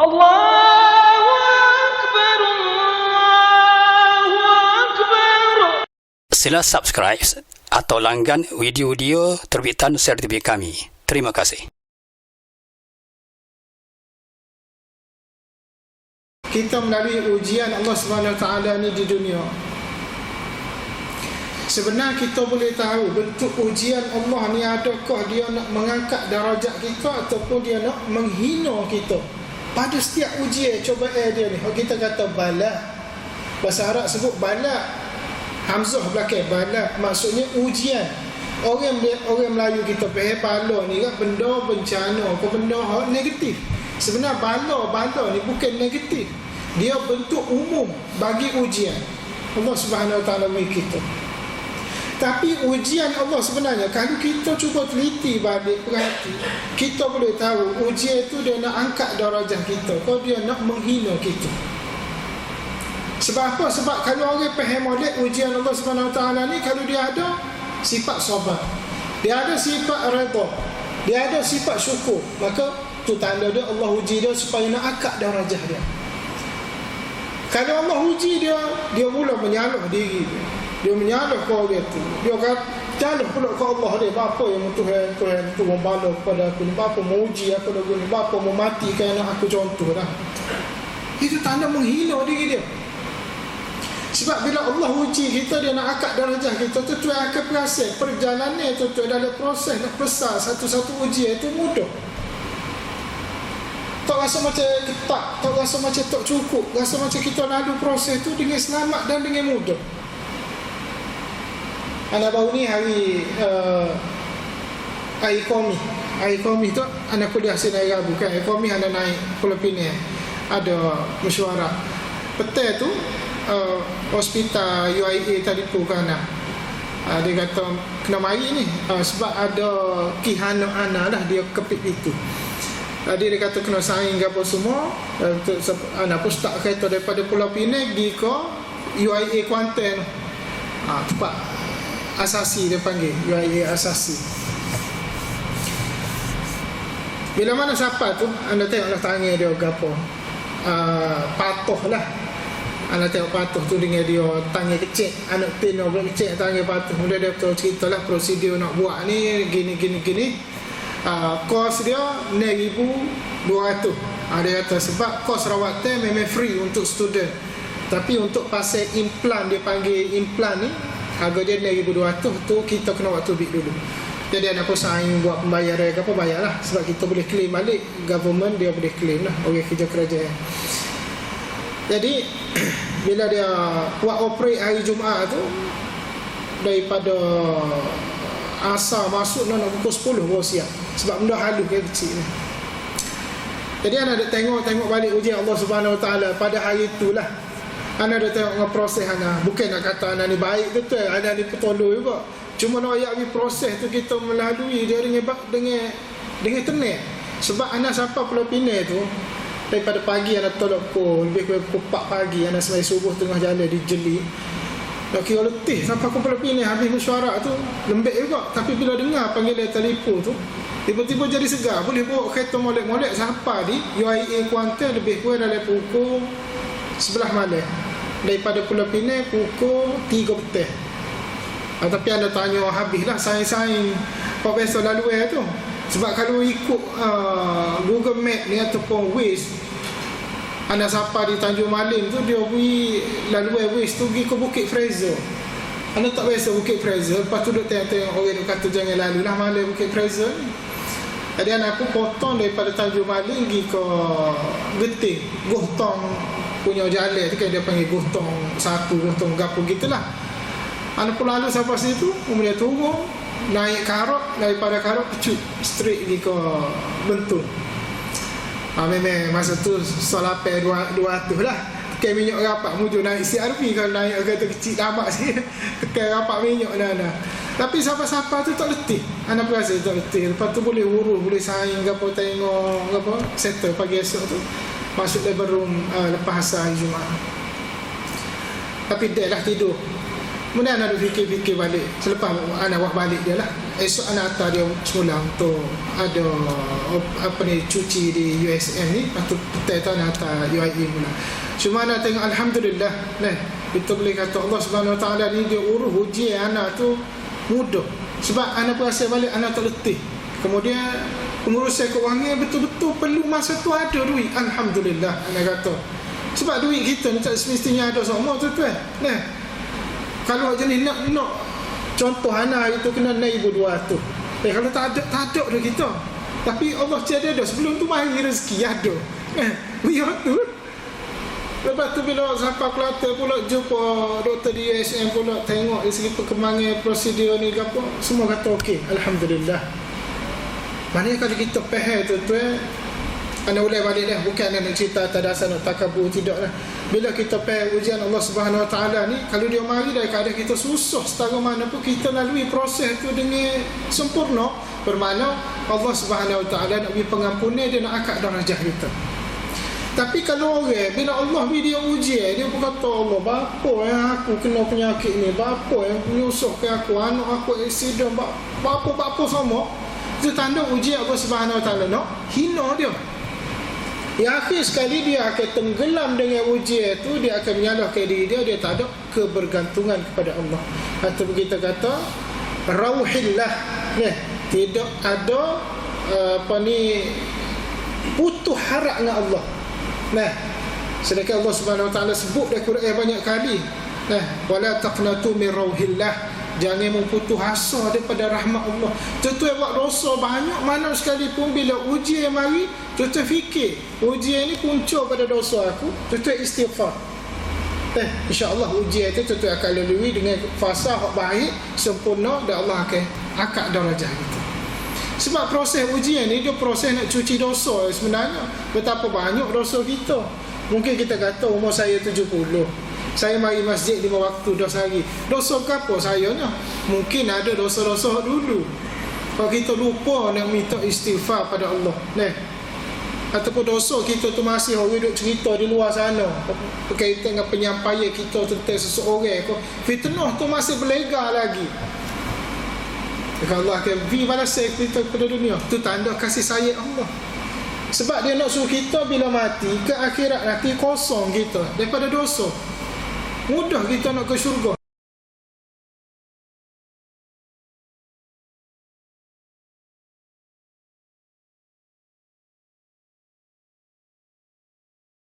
الله أكبر الله أكبر Sila subscribe atau langgan video-video terbitan sertifikat kami. Terima kasih. kita melalui ujian Allah Subhanahu Wa Taala ni di dunia. Sebenarnya kita boleh tahu bentuk ujian Allah ni adakah dia nak mengangkat darajat kita ataupun dia nak menghina kita. Pada setiap ujian cubaan dia ni, kita kata bala. Bahasa Arab sebut bala. Hamzah belakang bala maksudnya ujian. Orang orang Melayu kita faham bala ni kan benda bencana, ke benda hal negatif. Sebenarnya bala bala ni bukan negatif. Dia bentuk umum bagi ujian. Allah Subhanahu Wa Taala bagi kita. Tapi ujian Allah sebenarnya kalau kita cuba teliti balik perhati, kita boleh tahu ujian itu dia nak angkat darjah kita, kalau dia nak menghina kita. Sebab apa? Sebab kalau orang faham molek ujian Allah Taala ni kalau dia ada sifat sabar, dia ada sifat redha, dia ada sifat syukur, maka tu tanda dia Allah uji dia supaya nak angkat darjah dia. Kalau Allah uji dia, dia mula menyalah diri dia. Dia menyalah ke orang tu. Dia kata, jalan pula ke Allah dia. Bapa yang Tuhan, Tuhan tu membala kepada aku ni. Bapa mau uji aku lagu ni. Bapa mau matikan anak aku contoh dah. Itu tanda menghina diri dia. Sebab bila Allah uji kita, dia nak akad darjah kita. Tu tu akan perasa. Perjalanan tu tu dalam proses nak besar satu-satu ujian itu mudah. Tak rasa macam ketak, tak rasa macam tak cukup, rasa macam kita lalu proses tu dengan selamat dan dengan mudah. Anak baru ni hari uh, hari komi. Hari komi tu anak kuliah sini Rabu kan. Hari komi anak naik Pulau Pinang. Ada mesyuarat. Petai tu uh, hospital UIA telefon ke anak. Uh, dia kata kena mari ni uh, sebab ada kihana anak lah dia kepit itu. Tadi dia kata kena saing apa semua Untuk anak pun start kereta daripada Pulau Pinang Pergi ke UIA Kuantan ha, Tempat asasi dia panggil. UIA asasi. Bila mana siapa tu Anda tengoklah tanya dia apa uh, Patuh lah. Anda tengok patuh tu dengan dia Tanya kecil Anak pino pula kecil Tanya patuh. Kemudian dia tahu cerita lah Prosedur nak buat ni Gini gini gini. Uh, kos dia 6200 uh, dia kata sebab kos rawatan memang free untuk student. Tapi untuk pasal implan dia panggil implan ni harga dia 6200 tu kita kena waktu bid dulu. Jadi anak pesaing buat pembayaran ke apa bayar lah sebab kita boleh claim balik government dia boleh claim lah. Orang kerja kerajaan jadi bila dia buat operate hari Jumaat tu daripada asar masuk nak pukul 10 baru siap. Sebab benda halus ke kecil ni. Jadi anda ada tengok-tengok balik ujian Allah Subhanahu Wa Taala pada hari itulah anda ada tengok dengan proses anda bukan nak kata anda ni baik betul. Anda ni petolong juga. Cuma nak ayat ni proses tu kita melalui dia dengan dengan dengan tenang. Sebab anak siapa Pulau Pinang tu daripada pagi anak tolak pukul lebih kurang pukul 4 pagi anak semai subuh tengah jalan di jeli nak kira letih sampai aku Pulau Pinang habis mesyuarat tu lembek juga. Tapi bila dengar panggilan telefon tu tiba-tiba jadi segar. Boleh bawa kereta molek-molek siapa di UIA Kuantan lebih kurang dalam pukul 11 malam daripada Pulau Pinang pukul 3 petang. Ha, tapi anda tanya habislah saing-saing Pak Besar lalu eh tu. Sebab kalau ikut uh, Google Map ni ataupun Waze anda siapa di Tanjung Malim tu dia pergi lalu Waze tu pergi ke Bukit Fraser. Anda tak biasa Bukit Fraser lepas tu duk tengok-tengok orang kata jangan lalu lah malam Bukit Fraser ni. Jadi anak pun potong daripada Tanjung Malim pergi ke Geting Gohtong punya jalan tu kan dia panggil Gohtong satu Gohtong gapo gitulah. Anak pun lalu sampai situ kemudian turun naik karot daripada karot pecut straight pergi ke Bentun ha, memang masa tu solapai dua, dua ratus lah. Tekan minyak rapat muncul naik CRP kalau naik kereta kecil lambat sikit. Tekan rapat minyak dah dah. Tapi siapa-siapa tu tak letih. Anak berasa tak letih. Lepas tu boleh urus boleh saing apa tengok apa settle pagi esok tu masuk labor room uh, lepas asal hari Jumaat. Tapi dia lah tidur. Kemudian anak fikir-fikir balik. Selepas anak buat balik dia lah esok anak hantar dia semula untuk ada apa ni cuci di USM ni. Lepas tu petang tu anak hantar UIE pula. Cuma anak tengok Alhamdulillah nah, kita boleh kata Allah Taala ni dia urus ujian anak tu mudah. Sebab anak berhasil balik anak tak letih kemudian pengurusan kewangan betul-betul perlu masa tu ada duit. Alhamdulillah anak kata. Sebab duit kita ni tak semestinya ada semua tu tuan nah. Kalau jenis nak nak. Contoh anak itu kena naik ibu dua tu eh kalau tak ada tak ada dah kita. Tapi Allah tiada ada sebelum tu mari rezeki ada. Eh biar tu. Lepas tu bila sampai Kelantan pula jumpa doktor di USM pula tengok dari segi perkembangan prosedur ni apa semua kata okey. Alhamdulillah. Maknanya kalau kita faham tu tu eh anda boleh balik dah. Bukan nak cerita tak ada asal nak takabur tidak lah. Bila kita faham ujian Allah Subhanahu Wa Taala ni kalau dia mari dari keadaan kita susah setara mana pun kita lalui proses tu dengan sempurna. Bermakna Allah Subhanahu Wa Taala nak beri pengampunan dia nak angkat darjah kita. Tapi kalau orang bila Allah beri dia ujian dia pun kata Allah bapa yang aku kena penyakit ni? Bapa yang menyusahkan aku? Anak aku accident? Bapa bapa semua itu tanda ujian Allah Subhanahu Wa Taala nak hina dia. Yang akhir sekali dia akan tenggelam dengan ujian itu dia akan menyalahkan diri dia dia tak ada kebergantungan kepada Allah. Atau kita kata rauhillah. Ya tidak ada uh, apa ni putus harap dengan Allah. Nah sedangkan Allah Subhanahu Wa Taala sebut dalam Quran banyak kali nah wala taqnatu min rauhillah Jangan memputus asa daripada rahmat Allah Tuan-tuan buat dosa banyak Mana sekalipun bila ujian mari Tuan-tuan fikir Ujian ni punca pada dosa aku Tuan-tuan istighfar Eh, insyaAllah ujian tu tuan-tuan akan lalui dengan fasa yang baik, sempurna dan Allah akan akak darajah kita. Sebab proses ujian ni dia proses nak cuci dosa sebenarnya. Betapa banyak dosa kita. Mungkin kita kata umur saya 70. Saya mari masjid lima waktu dah sehari. Dosa ke apa saya ni? Mungkin ada dosa-dosa dulu. Kalau kita lupa nak minta istighfar pada Allah. Nah, ataupun dosa kita tu masih orang duduk cerita di luar sana berkaitan dengan penyampaian kita tentang seseorang ko fitnah tu masih berlegar lagi kalau Allah akan beri balasan kita pada dunia tu tanda kasih sayang Allah sebab dia nak suruh kita bila mati ke akhirat nanti kosong kita daripada dosa mudah kita nak ke syurga